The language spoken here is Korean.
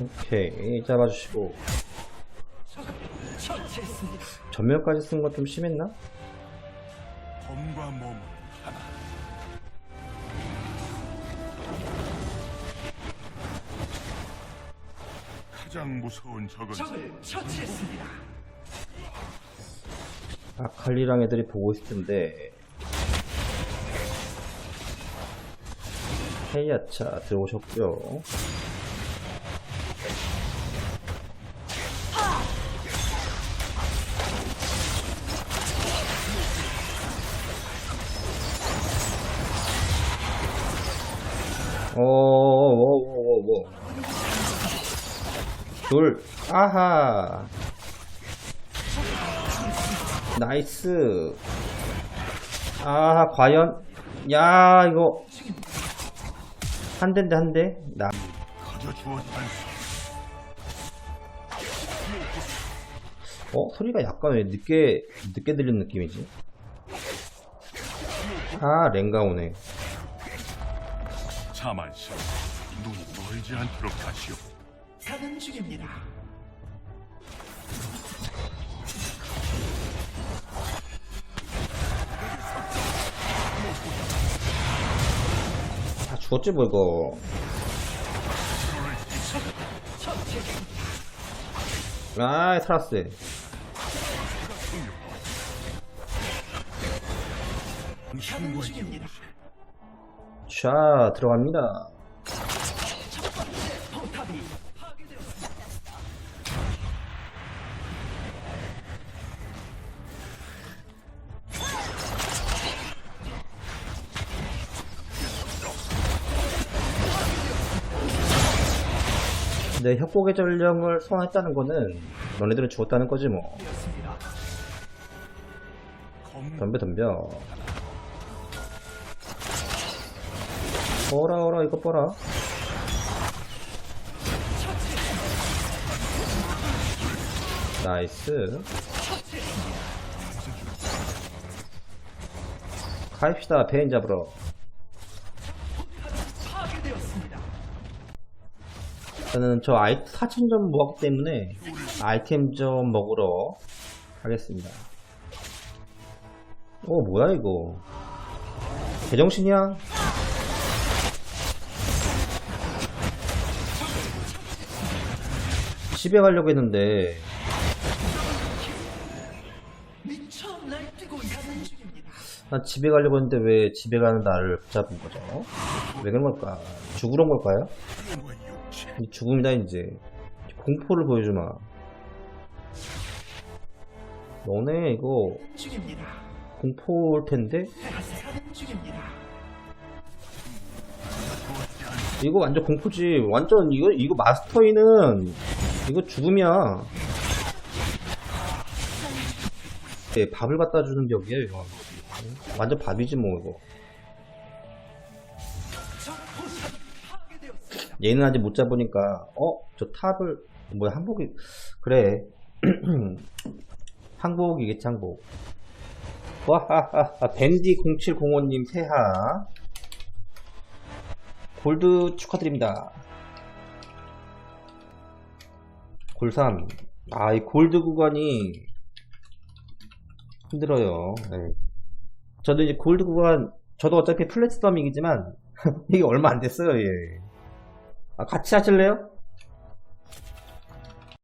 오케이 잡아주시고. 전멸까지 쓴 건 좀 심했나? 가장 무서운 적은 아칼리랑 애들이 보고 있을 텐데 헤이아차 들어오셨고요. 어, 오오오오오 둘. 아하. 나이스. 아 과연? 야 이거 한 대인데 한대나 거저 주어진 어? 소리가 약간 왜 늦게 늦게 들리는 느낌이지? 아 랭가 오네 자만심. 눈이 멀지 않도록 하시오. 가는 중입니다. 죽었지 뭐 이거 아 살았어. 자 들어갑니다 내 협곡의 전령을 소환했다는 거는 너네들은 죽었다는 거지 뭐. 검 덤벼 덤벼. 어라 어라 이거 봐라 나이스. 가입시다 베인 잡으러 저는 저 아이 4천점 모았기 때문에 아이템 좀 먹으러 가겠습니다 어 뭐야 이거 제정신이야? 집에 가려고 했는데. 난 집에 가려고 했는데 왜 집에 가는 나를 붙잡은 거죠? 왜 그런 걸까? 죽으러 온 걸까요? 죽음이다 이제. 공포를 보여주마. 너네 이거. 공포일 텐데. 이거 완전 공포지. 완전 이거 이거 마스터이는 이거 죽음이야. 예, 밥을 갖다 주는 격이야 이거. 완전 밥이지 뭐 이거 얘는 아직 못 잡으니까 어? 저 탑을 뭐야 항복이 그래. 항복이겠지 항복. 와하하하 밴디 0705님 새하. 골드 축하드립니다. 골3 아 이 골드 구간이 힘들어요. 네. 저도 이제 골드 구간 저도 어차피 플랫스덤이기지만 이게 얼마 안 됐어요 얘 아, 같이 하실래요?